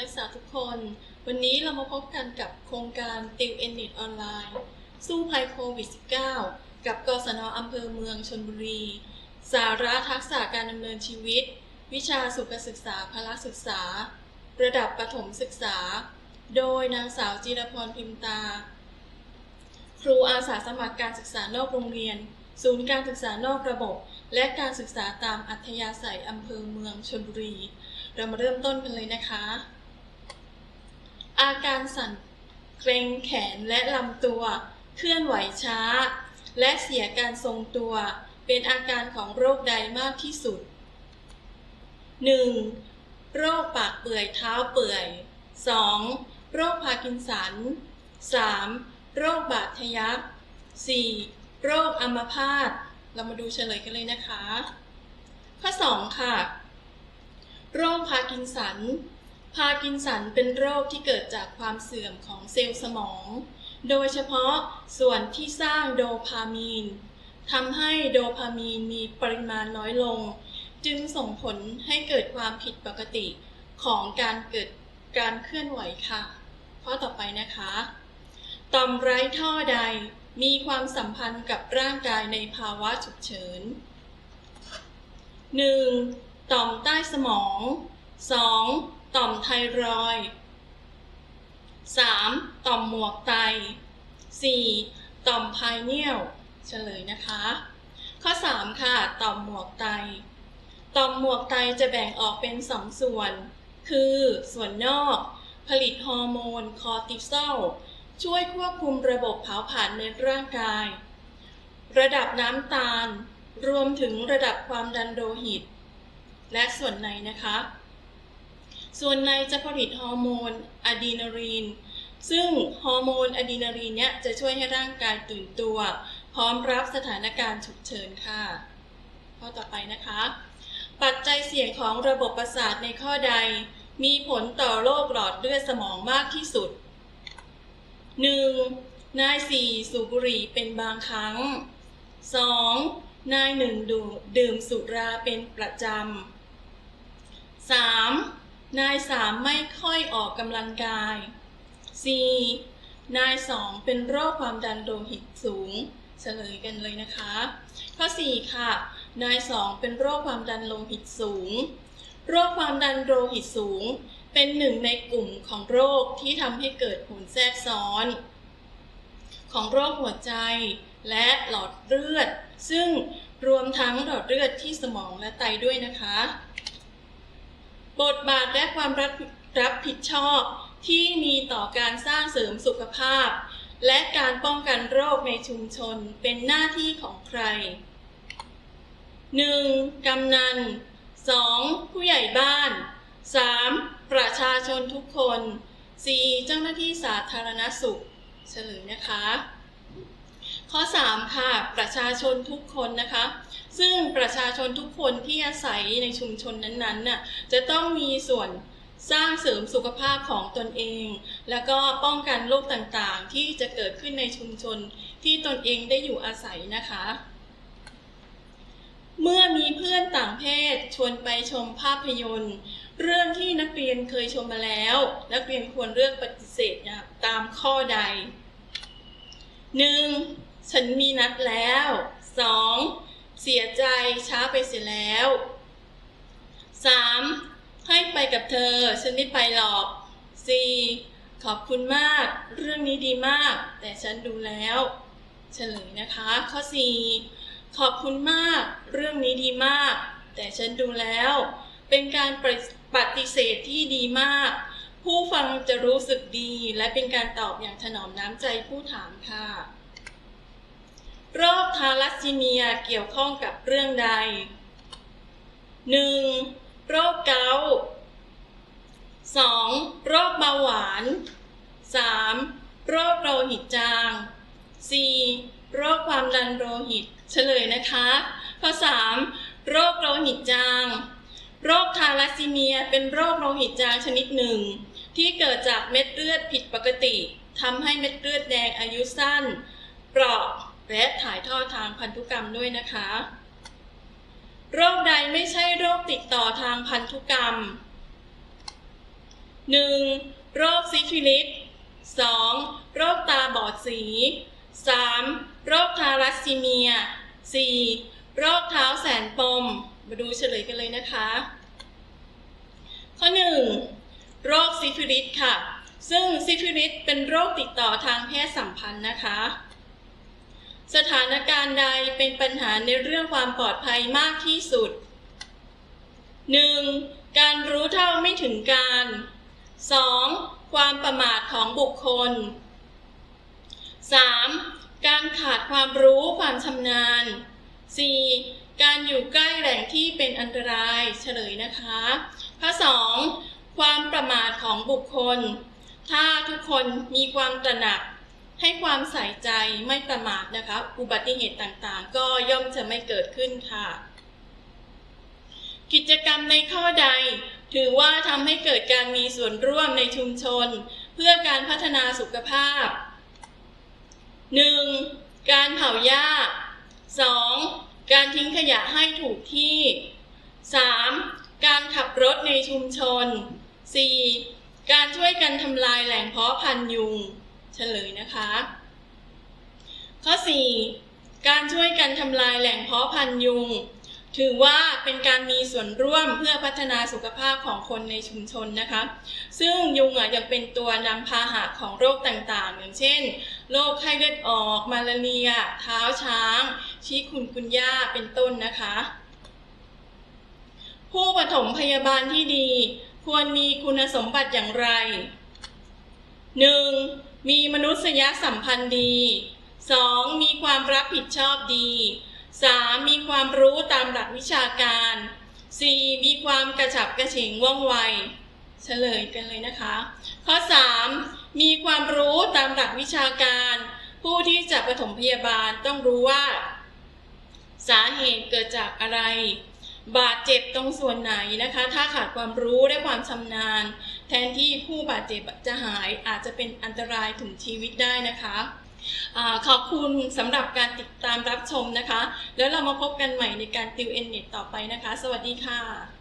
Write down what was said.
นักศึกษาทุกคน วันนี้เรามาพบกันกับโครงการติวเอ็นเน็ตออนไลน์สู้ภัยโควิด -19 กับกศนอำเภอเมืองชนบุรี สาระทักษะการดำเนินชีวิต วิชาสุขศึกษาพละศึกษา ระดับประถมศึกษา โดยนางสาวจิรพรพิมตา ครูอาสาสมัครการศึกษานอกโรงเรียน ศูนย์การศึกษานอกระบบ และการศึกษาตามอัธยาศัยอำเภอเมืองชลบุรีเรามาเริ่มต้นกันเลยนะคะ อาการสั่นเกรงแขนและลำตัว เคลื่อนไหวช้า และเสียการทรงตัว เป็นอาการของโรคใดมากที่สุด 1. โรคปากเปื่อยเท้าเปื่อย 2. โรคพาร์กินสัน 3. โรคบาดทะยัก 4. โรคอัมพาต เรามาดูเฉลยกันเลยนะคะ ข้อ 2 ค่ะ โรคพาร์กินสัน พากินสันเป็นโรคที่เกิดจากความเสื่อมของเซลล์สมอง โดยเฉพาะส่วนที่สร้างโดพามีนทำให้โดพามีนมีปริมาณน้อยลง จึงส่งผลให้เกิดความผิดปกติของการเกิดการเคลื่อนไหวค่ะ ข้อต่อไปนะคะต่อมไร้ท่อใดมีความสัมพันธ์กับร่างกายในภาวะฉุกเฉิน 1. ต่อมใต้สมอง 2. ต่อมไทรอยด์ 3. ต่อมหมวกไต 4. ต่อมพายเนียลเฉลยนะคะ ข้อ 3 ค่ะ ต่อมหมวกไต ต่อมหมวกไตจะแบ่งออกเป็นสองส่วน คือส่วนนอก ผลิตฮอร์โมนคอร์ติซอลช่วยควบคุมระบบเผาผลาญในร่างกาย ระดับน้ำตาล รวมถึงระดับความดันโลหิต และส่วนในนะคะ ส่วนในจะผลิตฮอร์โมนอะดรีนาลีน ซึ่งฮอร์โมนอะดรีนาลีนเนี้ยจะช่วยให้ร่างกายตื่นตัว พร้อมรับสถานการณ์ฉุกเฉินค่ะ ข้อต่อไปนะคะ ปัจจัยเสี่ยงของระบบประสาทในข้อใด มีผลต่อโรคหลอดเลือดสมองมากที่สุด 1. นายสี่สูบบุหรี่เป็นบางครั้ง 2. นายหนึ่งดื่มสุราเป็นประจำ 3. นายสามไม่ค่อยออกกำลังกาย 4. นายสองเป็นโรคความดันโลหิตสูงเฉลยกันเลยนะคะ ข้อ 4 ค่ะ นายสองเป็นโรคความดันโลหิตสูง โรคความดันโลหิตสูง เป็นหนึ่งในกลุ่มของโรคที่ทำให้เกิดผลแทรกซ้อน ของโรคหัวใจและหลอดเลือด ซึ่งรวมทั้งหลอดเลือดที่สมองและไตด้วยนะคะ บทบาทและความรับรับผิดชอบที่มีต่อการสร้างเสริมสุขภาพ และการป้องกันโรคในชุมชนเป็นหน้าที่ของใคร 1. กำนัน 2. ผู้ใหญ่บ้าน 3. ประชาชนทุกคน 4. เจ้าหน้าที่สาธารณสุข เฉลยนะคะ ข้อ 3 ค่ะ ประชาชนทุกคนนะคะ ซึ่งประชาชนทุกคนที่อาศัยในชุมชนนั้นๆน่ะจะต้องมีส่วนสร้างเสริมสุขภาพของตนเอง แล้วก็ป้องกันโรคต่างๆ ที่จะเกิดขึ้นในชุมชนที่ตนเองได้อยู่อาศัยนะคะ เมื่อมีเพื่อนต่างเพศชวนไปชมภาพยนตร์ เรื่องที่นักเรียนเคยชมมาแล้ว นักเรียนควรเลือกปฏิเสธตามข้อใด 1. ฉันมีนัดแล้ว 2. เสียใจช้าไปเสียแล้ว 3. ให้ไปกับเธอ ฉันไม่ไปหรอก 4. ขอบคุณมาก เรื่องนี้ดีมาก แต่ฉันดูแล้วเฉลยนะคะ ข้อ 4 ขอบคุณมาก เรื่องนี้ดีมาก แต่ฉันดูแล้ว เป็นการปฏิเสธที่ดีมาก ผู้ฟังจะรู้สึกดีและเป็นการตอบอย่างถนอมน้ำใจผู้ถามค่ะ โรคทาลัสซีเมียเกี่ยวข้องกับเรื่องใด 1. โรคเกาต์ 2. โรคเบาหวาน 3. โรคโลหิตจาง 4. โรคความดันโลหิต เฉลยนะคะ ข้อ 3. โรคโลหิตจาง โรคทาลัสซีเมียเป็นโรคโลหิตจางชนิดหนึ่ง ที่เกิดจากเม็ดเลือดผิดปกติทำให้เม็ดเลือดแดงอายุสั้น เปราะ และถ่ายทอดทางพันธุกรรมด้วยนะคะ โรคใดไม่ใช่โรคติดต่อทางพันธุกรรม 1. โรคซิฟิลิส 2. โรคตาบอดสี 3. โรคทารัสซีเมีย 4. โรคเท้าแสนปม มาดูเฉลยกันเลยนะคะ ข้อ 1. โรคซิฟิลิสค่ะ ซึ่งซิฟิลิสเป็นโรคติดต่อทางเพศสัมพันธ์นะคะ สถานการณ์ใดเป็นปัญหาในเรื่องความปลอดภัยมากที่สุด 1. การรู้เท่าไม่ถึงการ 2. ความประมาทของบุคคล 3. การขาดความรู้ความชำนาญ 4. การอยู่ใกล้แหล่งที่เป็นอันตรายเฉลยนะคะข้อ 2. ความประมาทของบุคคล ถ้าทุกคนมีความตระหนัก ให้ความใส่ใจไม่ประมาทนะคะ อุบัติเหตุต่างๆ ก็ย่อมจะไม่เกิดขึ้นค่ะ กิจกรรมในข้อใด ถือว่าทำให้เกิดการมีส่วนร่วมในชุมชน เพื่อการพัฒนาสุขภาพ 1. การเผาหญ้า 2. การทิ้งขยะให้ถูกที่ 3. การขับรถในชุมชน 4. การช่วยกันทำลายแหล่งเพาะพันธุ์ยุง เฉลยนะคะ ข้อ 4. การช่วยกันทำลายแหล่งเพาะพันธุ์ยุง ถือว่าเป็นการมีส่วนร่วมเพื่อพัฒนาสุขภาพของคนในชุมชนนะคะ ซึ่งยุงอะยังเป็นตัวนำพาหะของโรคต่างๆ อย่างเช่น โรคไข้เลือดออก มาลาเรีย เท้าช้างชิคุนกุนย่าเป็นต้นนะคะ ผู้ปฐมพยาบาลที่ดีควรมีคุณสมบัติอย่างไร 1. มีมนุษยสัมพันธ์ดี 2. มีความรับผิดชอบดี 3. มีความรู้ตามหลักวิชาการ 4. มีความกระฉับกระเฉงว่องไว เฉลยกันเลยนะคะ ข้อ 3. มีความรู้ตามหลักวิชาการ ผู้ที่จะปฐมพยาบาลต้องรู้ว่า สาเหตุเกิดจากอะไร บาดเจ็บตรงส่วนไหนนะคะ ถ้าขาดความรู้และความชำนาญ แทนที่ผู้บาดเจ็บจะหายอาจจะเป็นอันตรายถึงชีวิตได้นะคะขอบคุณสำหรับการติดตามรับชมนะคะ แล้วเรามาพบกันใหม่ในการติวเอ็นเน็ตต่อไปนะคะ สวัสดีค่ะ